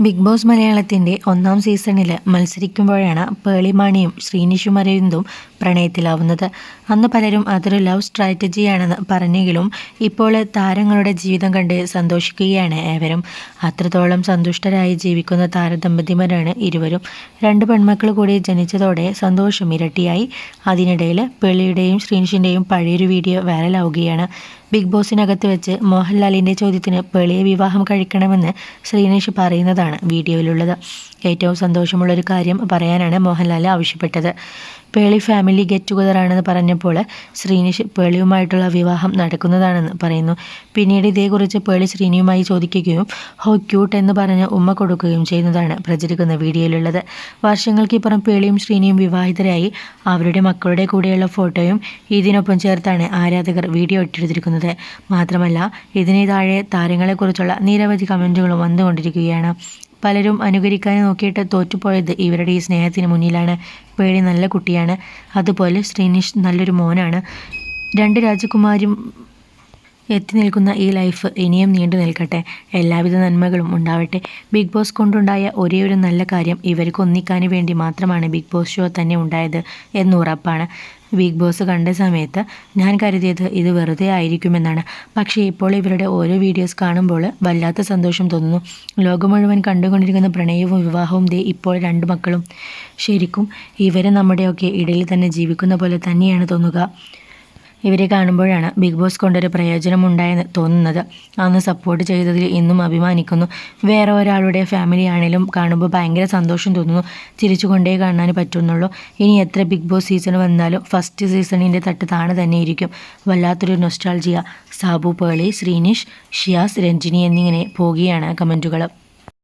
Big boss മലയാളത്തിന്റെ ഒന്നാം സീസണിൽ മത്സരിക്കുമ്പോഴാണ് പേളിമാണിയും ശ്രീനിഷും അരവിന്ദും പ്രണയത്തിലാവുന്നത്. അന്ന് പലരും അതൊരു ലവ് സ്ട്രാറ്റജിയാണെന്ന് പറഞ്ഞെങ്കിലും ഇപ്പോൾ താരങ്ങളുടെ ജീവിതം കണ്ട് സന്തോഷിക്കുകയാണ് ഏവരും. അത്രത്തോളം സന്തുഷ്ടരായി ജീവിക്കുന്ന താരദമ്പതിമാരാണ് ഇരുവരും. രണ്ട് പെൺമക്കൾ കൂടി ജനിച്ചതോടെ സന്തോഷം ഇരട്ടിയായി. അതിനിടയിൽ പേളിയുടെയും ശ്രീനിഷിന്റെയും പഴയൊരു വീഡിയോ വൈറലാവുകയാണ്. ബിഗ് ബോസിനകത്ത് വെച്ച് മോഹൻലാലിന്റെ ചോദ്യത്തിന് പേളിയെ വിവാഹം കഴിക്കണമെന്ന് ശ്രീനേഷ് പറയുന്നതാണ് വീഡിയോയിലുള്ളത്. ഏറ്റവും സന്തോഷമുള്ളൊരു കാര്യം പറയാനാണ് മോഹൻലാൽ ആവശ്യപ്പെട്ടത്. പേളി ഫാമിലി ഗെറ്റ് ടുഗദർ ആണെന്ന് പറഞ്ഞപ്പോൾ ശ്രീനിഷ് പേളിയുമായിട്ടുള്ള വിവാഹം നടക്കുന്നതാണെന്ന് പറയുന്നു. പിന്നീട് ഇതേക്കുറിച്ച് പേളി ശ്രീനിയുമായി ചോദിക്കുകയും ഹോ ക്യൂട്ട് എന്ന് പറഞ്ഞ് ഉമ്മ കൊടുക്കുകയും ചെയ്യുന്നതാണ് പ്രചരിക്കുന്ന വീഡിയോയിലുള്ളത്. വർഷങ്ങൾക്കിപ്പുറം പേളിയും ശ്രീനിയും വിവാഹിതരായി. അവരുടെ മക്കളുടെ കൂടെയുള്ള ഫോട്ടോയും ഇതിനൊപ്പം ചേർത്താണ് ആരാധകർ വീഡിയോ ഇട്ടെടുത്തിരിക്കുന്നത് മാത്രമല്ല ഇതിന് താഴെ താരങ്ങളെക്കുറിച്ചുള്ള നിരവധി കമന്റുകളും വന്നുകൊണ്ടിരിക്കുകയാണ്. പലരും അനുകരിക്കാൻ നോക്കിയിട്ട് തോറ്റുപോയത് ഇവരുടെ ഈ സ്നേഹത്തിന് മുന്നിലാണ്. പേടി നല്ല കുട്ടിയാണ്. അതുപോലെ ശ്രീനിഷ് നല്ലൊരു മോനാണ്. രണ്ട് രാജകുമാരും എത്തി നിൽക്കുന്ന ഈ ലൈഫ് ഇനിയും നീണ്ടു നിൽക്കട്ടെ. എല്ലാവിധ നന്മകളും ഉണ്ടാവട്ടെ. ബിഗ് ബോസ് കൊണ്ടുണ്ടായ ഒരേ ഒരു നല്ല കാര്യം ഇവർക്ക് ഒന്നിക്കാൻ വേണ്ടി മാത്രമാണ് ബിഗ് ബോസ് ഷോ തന്നെ ഉണ്ടായത് എന്നുറപ്പാണ് ബിഗ് ബോസ് കണ്ട സമയത്ത് ഞാൻ കരുതിയത് ഇത് വെറുതെ ആയിരിക്കുമെന്നാണ്. പക്ഷേ ഇപ്പോൾ ഇവരുടെ ഓരോ വീഡിയോസ് കാണുമ്പോൾ വല്ലാത്ത സന്തോഷം തോന്നുന്നു. ലോകം മുഴുവൻ കണ്ടുകൊണ്ടിരിക്കുന്ന പ്രണയവും വിവാഹവും ദേ ഇപ്പോൾ രണ്ട് മക്കളും. ശരിക്കും ഇവരെ നമ്മുടെയൊക്കെ ഇടയിൽ തന്നെ ജീവിക്കുന്ന പോലെ തന്നെയാണ് തോന്നുക. ഇവരെ കാണുമ്പോഴാണ് ബിഗ് ബോസ് കൊണ്ടൊരു പ്രയോജനമുണ്ടായെന്ന് തോന്നുന്നത്. അന്ന് സപ്പോർട്ട് ചെയ്തതിൽ ഇന്നും അഭിമാനിക്കുന്നു. വേറെ ഒരാളുടെ ഫാമിലി ആണെങ്കിലും കാണുമ്പോൾ ഭയങ്കര സന്തോഷം തോന്നുന്നു. ചിരിച്ചുകൊണ്ടേ കാണാൻ പറ്റുന്നുള്ളൂ. ഇനി എത്ര ബിഗ് ബോസ് സീസൺ വന്നാലും ഫസ്റ്റ് സീസണിന്റെ തട്ട് താണ് തന്നെ ഇരിക്കും വല്ലാത്തൊരു നൊസ്റ്റാൾജിയ സാബു പേളി ശ്രീനിഷ് ഷിയാസ് രഞ്ജിനി എന്നിങ്ങനെ പോകുകയാണ് കമന്റുകൾ